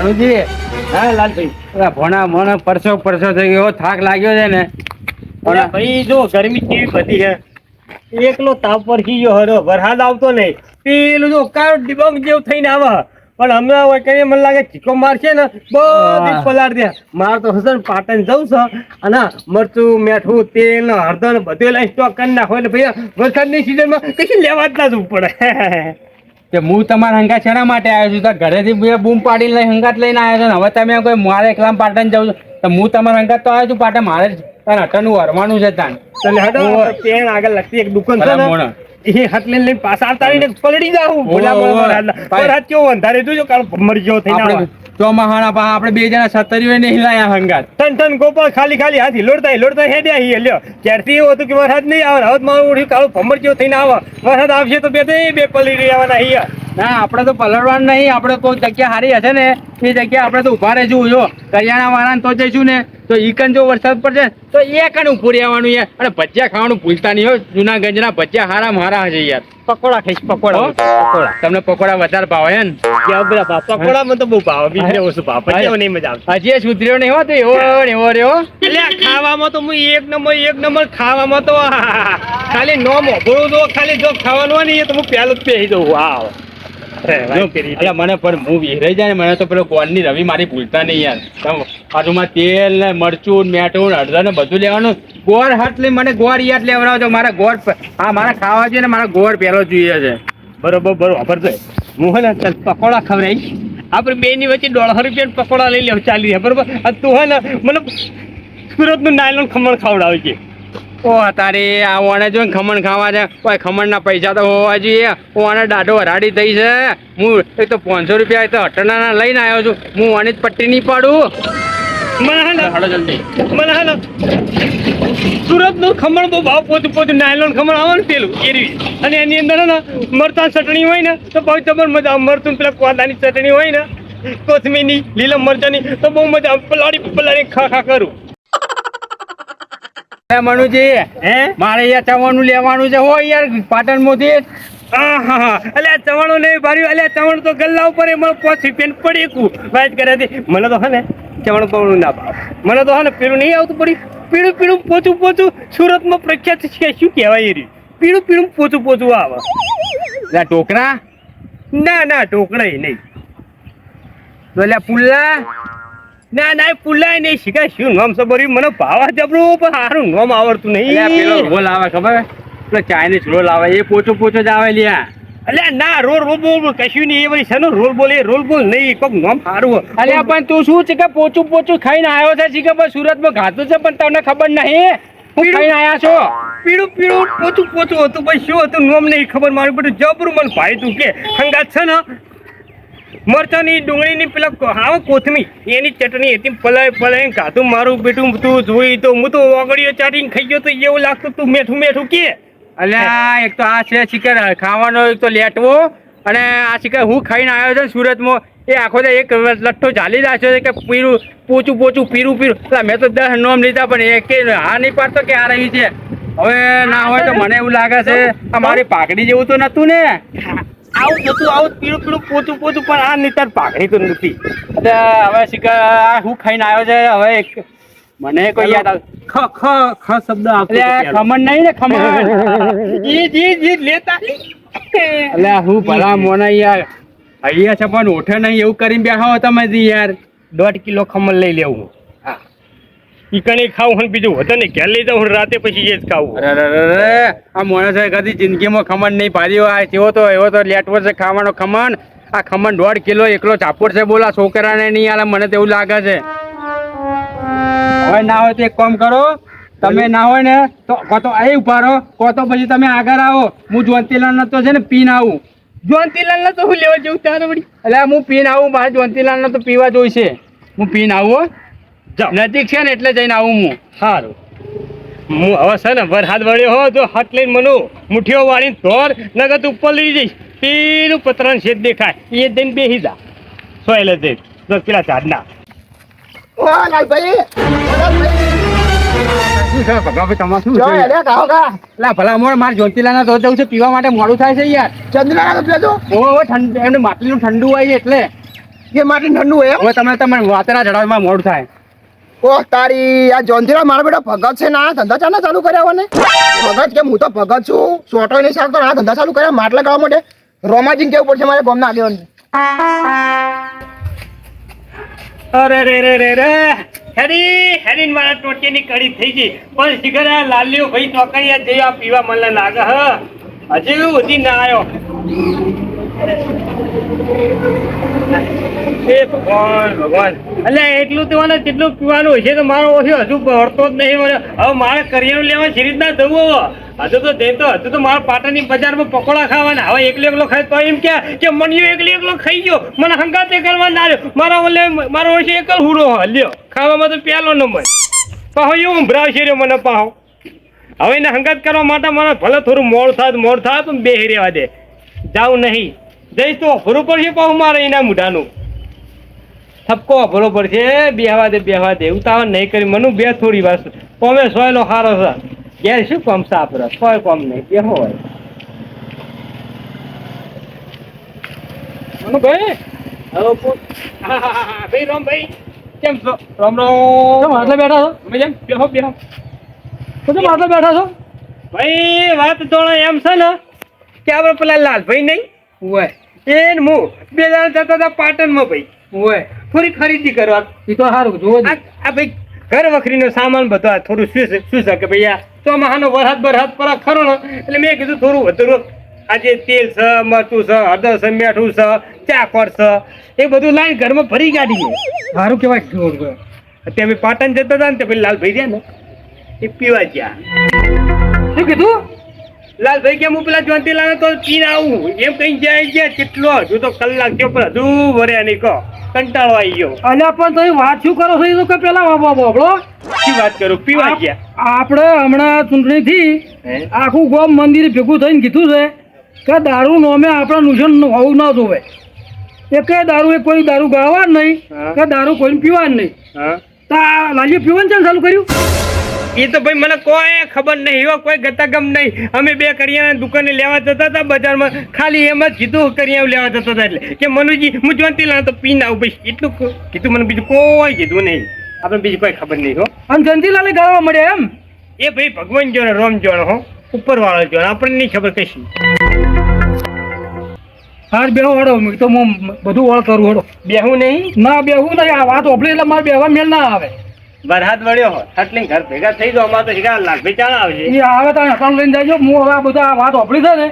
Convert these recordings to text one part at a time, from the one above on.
ભણુજી? હા લાલભાઈ. ભણા મને પરસો પરસો થઈ ગયો. થાક લાગ્યો છે ને. ભાઈ જો ગરમી કેવી બધી છે એકલો તાપ પર ગયો હરો. વરસાદ આવતો નહીં. પેલું જો કાળો ડિબંગ જેવું થઈને આવે. પણ હમણાં હોય કઈ મને લાગે ચીકો મારશે ને બધી પલાળ દે. માર તો હસન પાટણ જવું છે. અને મરચું મેઠું તેલ ને હળદર ને બધું લઈ સ્ટોક કરી નાખો. એટલે ભાઈ વરસાદની સિઝનમાં કશું લેવા જ ના જવું પડે. કે હું તમારા હંગાત શેના માટે આવ્યો છું? તો ઘરેથી બૂમ પાડીને લઈ હંગાત લઈને આવ્યો છું હવે તમે કોઈ મારે એકલા પાટણ જાઉં છું? તો હું તમારા હંગાત તો આવ્યો છું પાટણ મારે જ તારે અટણનું હરવાનું છે તાન તને હડો પેન આગળ લગતી એક દુકાન છે ને? એ હાથ લઈને લઈને પાછા આવતા પલડી જાઉં. ઓહો, મોણા વરસાદના. કેવો અંધારે જોજો કાલ મરજો થઈને આવે. ચોમાહાના પા આપણે બે જણા સત્તરીઓ ને હિલાયા હંગાત. ટન ટન ગોપાલ ખાલી ખાલી હાથી લોડતા લોડતા હેડ્યા હી લ્યો. ક્યારથી એવું હતું કે વરસાદ નહીં આવે હવે મારું કાળું ભમર જેવો થઈને આવે. વરસાદ આવશે તો બે બે પલળી રહ્યા અહીંયા. ના આપણે તો પલળવાનું નહીં આપણે કોઈ જગ્યા સારી હશે ને એ જગ્યા આપણે તો ઊભા રહેશું જો. કરિયાણા વાળાને તો જઈશું ને તો ઈકન જો વરસાદ પડશે તો એ કન ઉભું રહેવાનું યાર. અને ભજીયા ખાવાનું ભૂલતા નહીં હો જુનાગંજના ભજીયા હારા મારા હશે યાર. પકોડા ખાઈશ પકોડા પકોડા. તમને પકોડા વધારે ભાવે હે ને? પકોડા મને તો બહુ ભાવે બીજે ઓછું ભાવે પછી નહીં મજા આવે હજી સુધર્યો નહીં હો એવો ને એવો રહ્યો. એટલે ખાવામાં તો હું એક નંબર એક નંબર ખાવામાં તો ખાલી નો મોભળું જો ખાલી જો ખાવાનું હોય ને એ તો હું પહેલું જ પહેરી દઉં વાવ. મને પણ હું વિહરાઈ જાય મને તો પેલો ગોળની રવિ મારી ભૂલતા નહીં યાર. બાજુમાં તેલ ને મરચું મેટું મેઠું ને હળદર ને બધું લેવાનું. ગોળ હાથ લઈ મને ગોળ યાદ લેવડાવજો મારા ગોળ હા મારા ખાવા જોઈએ ને મારા ગોળ પહેલો જોઈએ છે. બરોબર બરોબર છે હું હે ને ચાલ પકોડા ખવડાવીશ આપણે બે ની વચ્ચે દોઢસો રૂપિયા પકોડા લઈ લેવું ચાલી રહ્યા બરોબર? તું હે ને મને સુરતનું નાયલોન ખમણ ખવડાવે છે. ઓ તારે આ ઓને જો ખમણ ખાવા છે. કોઈ ખમણના પૈસા તો હોવા જોઈએ. ઓને દાઢો હરાડી થઈ છે. હું એક તો પાંચસો રૂપિયા એ તો અટણાના લઈને આવ્યો છું. હું ઓની જ પટ્ટી નહીં પાડું. સુરતનું ખમણ બહુ ભાવ પોતું પોતું નાયલોન ખમણ આવે ને પેલું એરવી. અને એની અંદર ને મરતા ચટણી હોય ને તો બહુ જબર મજા મરતું પેલા કોદાની ચટણી હોય ને કોથમીની લીલા મરચાંની તો બહુ મજા પલાળી પલાળી ખા ખા કરું. મનુજી હે? મારે યાર ચવાનું લેવાનું છે. હો યાર પાટણ મોથી. અલ્યા ચવાણું નહીં ભર્યું અલ્યા ચવાણું તો ગલ્લા ઉપર એ મને પાંચ રૂપિયા પડી કુ વાત કરે હતી મને તો હે ને ચવાણું બવણું ના ભાવ. મને તો હે ને પેલું નહીં આવતું પડી પીળું પીળું પોચું પોચું. સુરતમાં પ્રખ્યાત છે શું કહેવાય એ રહ્યું? પીળું પીળું પોચું પોચું આવે. ના ટોકરા ના ના ટોકરા નહીં. તો પુલ્લા? ના ના પુલાય નહીં. શીખાય શું નામ છે મને ભાવા જબરું પણ સારું નામ આવડતું નહીં. પેલો રોલ આવે ખબર? પેલો ચાઇનીઝ રોલ આવે એ પોચો પોચો જ આવે લ્યા. અલ્યા ના રોલ રોલ બોલ કશું નહીં. એ વળી છે રોલ બોલ એ રોલ બોલ નહીં. કોક નામ સારું અલ્યા પણ તું શું છે કે પોચું પોચું ખાઈને આવ્યો છે? શીખે પણ સુરતમાં ખાધું છે પણ તમને ખબર નહીં હું? ખાઈને આયા છો? પીળું પીળું પોચું પોચું હતું ભાઈ શું હતું? નોમ નહીં ખબર મારું બધું જબરું મને ભાઈ તું કે હંગાત છે ને મરચાની ડુંગળીની પેલા હાવ કોથમી એની ચટણી હતી પલાય પલાય કાતું મારું બેટું તું જોઈ તો હું તો ઓગળીઓ ચાટીને ખાઈ ગયો તો એવું લાગતું તું મેઠું મેઠું કે? અલ્યા એક તો આ છે ચિકન ખાવાનો એક તો લેટવો અને આ ચિકન હું ખાઈને આવ્યો છું સુરતમાં. એ આખો તો એક લઠ્ઠો ચાલી રાખ્યો છે કે પીરું પોચું પોચું પીરું પીરું. એટલે મેં તો દસ નોમ લીધા પણ એ કે હા નહીં પાડતો કે આ રહી છે. હવે ના હોય તો મને એવું લાગે છે આ મારી પાઘડી જેવું તો નતું ને. આવું જતું આવું પીળું પીળું પોતું પોતું પણ આ નીતર પાઘડી તો નથી. એટલે હવે શિખર આ હું ખાઈને આવ્યો છે હવે એક મને કોઈ યાદ આવે. ખ ખ ખ શબ્દ આવતો ખમણ નહીં ને ખમણ? જી જી જી લેતા એટલે હું ભલા મોના યાર. અહીંયા છે પણ ઓઠે નહીં એવું કરીને બેઠા હો તમે યાર. દોઢ કિલો ખમણ લઈ લેવું. ઈ ખાવું અને બીજું વતને ઘેર લઈ જાઉં રાતે પછી જે ખાવું. અરે અરે આ માણસે કદી જિંદગીમાં ખમણ નહીં પાડ્યો આ તેવો તો, એવો તો લેટવો છે ખાવાનો ખમણ. આ ખમણ દોઢ કિલો એકલો ચાપોડ છે બોલા, છોકરાને નહીં આલે, મને તો એવું લાગે છે. હવે ના હોય તો એક કામ કરો, તમે ના હોય ને, તો કો તો અહીં ઊભા રહો કો તો પછી તમે આગળ આવો. હું જોનતીલાલ તો છે ને પીન આવું. જોનતીલાલ ને તો હું લેવા જેવું તારે વળી. એટલે હું પીન આવું, મારે જોનતીલાલ તો પીવા જોઈશે. હું પીન આવું નજીક છે ને એટલે જઈને આવું હું. સારું હું હવે છે ને વરસાદ વળ્યો હો તો હાથ લઈને મનુ મુઠ્ઠીઓ વાળીને ધોર નગર ઉપર લઈ જઈશ. પેલું પતરાનું શેડ દેખાય. એ દઈને બેસી જા. સોયલે દે દસ પેલા ઝાડના ઓ લાલભાઈ. પીવા માટે મોડું થાય છે યાર. ચંદ્રના તો પેલો? ઓ ઠંડ એમને માટલીનું ઠંડુ હોય છે એટલે. એ માટે ઠંડુ હોય હવે તમે તમારે વાતરા ચડાવવામાં મોડું થાય. ઓહ, તારી આ જોનજીરા મારા બેટા ભગત છે ને ધંધા ચાના ચાલુ કર્યા હોય ભગત કેમ, હું તો ભગત છું. સોટો નહીં ને આ ધંધા ચાલુ કર્યા, માટલા ગાવા માટે રોમાજીને કેવું પડશે મારે ગામના આગેવાન અરે રે રે રે રે. હેરી હેડીન મારા ટોટીની કડી થઈ ગઈ. પણ શિખર લાલ્યો ભાઈ ચોકડિયા જઈ આ પીવા મને લાગે, હ. હજી સુધી ના આવ્યો ભગવાન ભગવાન. એટલે એટલું તો મને કેટલું પીવાનું હશે તો મારો ઓછો હજુ ભરતો જ નહીં મને. હવે મારે કરિયાણું લેવા શી રીતના જવું હવે? તો જઈ હજુ તો મારા પાટણની બજારમાં પકોડા ખાવાના. હવે એકલો એકલો તો એમ કે કે મણિયો એકલી એકલો ખાઈ ગયો. મને હંગાતે કરવા ના મારા ઓલે, મારો ઓછે એકલ હુડો હલ્યો ખાવામાં તો પહેલો નંબર. પાહો, એવું ભરાવશે રહ્યો મને પાહો. હવે એને હંગાત કરવા માટે મને ભલે થોડું મોડ થાય તો મોડ થાય બે રહેવા દે. જાઉં નહીં. જઈશ તો અભરું પડશે પાહું મારે એના મુઢાનું. થપકો અભરો પડશે બેહવા દે બેહવા દે. ઉતાવળ નહીં કરી. મનુ બે થોડી વાર કોમે સોયલો હારો છે. ઘેર શું કોમ સાફ રસ કોઈ કોમ નહીં. કે હોય. મનુભાઈ ભાઈ રામ ભાઈ. કેમ છો? રામ રામ. આટલે બેઠા છો? મજામ બેહો બેહો. તમે આટલે બેઠા છો? ભાઈ વાત તો એમ છે ને કે આપણે પેલા લાલભાઈ નહીં? ઓય એન ને બે જણા જતા હતા પાટણમાં ભાઈ. ઓય થોડી ખરીદી કરવા. એ તો સારું જોવો આ ભાઈ ઘર વખરીનો સામાન બધો આ થોડું શું શું શકે કે ભાઈ આ. ચોમાહાનો વરસાદ બરસાદ પર ખરો ને એટલે મેં કીધું થોડું વધુ આજે તેલ છે મરચું છે હળદર છે મીઠું છે ચાકર છે એ બધું લાઈન ઘરમાં ભરી કાઢી સારું કેવાય અત્યારે પાટણ જતા હતા ને તે પેલા લાલભાઈ રહ્યા ને એ પીવા ગયા. શું કીધું? લાલભાઈ કે હું પેલા જ્યોતિલાલ તો પીને આવું? એમ કઈ જાય ગયા કેટલો? હજુ તો કલાક થયો પણ હજુ ભર્યા નહીં કહો. કંટાળો આવી ગયો. અલ્યા પણ તમે વાત શું કરો છો? એ તો કે પેલા બોબડો શું વાત કરું? પીવા ગયા. આપણે હમણાં ચૂંટણી થી આખું ગોમ મંદિર ભેગું થઈને કીધું છે કે દારૂ નોમે આપણા નુકસાન હોવું ના જોવે. એક દારૂ એ કોઈ દારૂ ગાવા નહીં કે દારૂ કોઈને પીવા નહીં. તો આ લાલીએ પીવાનું ચાલુ કર્યું? એ તો ભાઈ મને કોઈ ખબર નહીં હો કોઈ ગતાગમ નહીં. અમે બે કરિયાના દુકાને લેવા જતા હતા બજારમાં ખાલી એમ જ કીધું કરિયાણું લેવા જતા હતા એટલે. કે મનુજી હું જોતી લાવ તો પીને આવું ભાઈ એટલું કીધું મને બીજું કોઈ કીધું નહીં. આપણે બીજું કોઈ ખબર નહીં હો. આમ જંતીલાલે ગાવા મળ્યા એમ? એ ભાઈ ભગવાન જોડે રોમ જોડે હો. ઉપર વાળો જોડે. આપણને નહીં ખબર કશી. હાર બેહો હડો તો હું બધું વળ કરું હડો. બેહું નહીં? ના બેહું નહીં આ વાત ઓપડી એટલે મારે બેહવા મેળ ના આવે. વરસાદ વળ્યો હોય એટલે ઘર ભેગા થઈ જાવ અમારે તો શીખા લાલભાઈ ચાણા આવજે એ આવે તો અકાઉન્ટ લઈને જાજો હું હવે આ બધા વાત વાપરી છે ને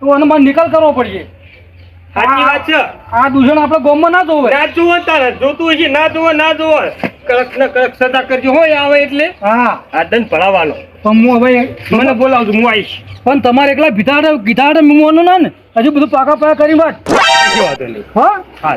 તો એનો મારે નિકાલ કરવો પડશે. સાચી વાત છે. આ દૂષણ આપણે ગામમાં ના જોવે. ના જુઓ તારે જોતું હશે ના જુઓ ના જુઓ. કડક ને કડક સદા કરજો હોય આવે એટલે. હા. આ દંડ ભરાવાનો. પણ હું હવે મને બોલાવજો હું આવીશ. પણ તમારે એકલા ભીતાડે ગીતાડે મૂવાનું ના ને? હજુ બધું પાકા પાકા કરી વાત. હા? હા.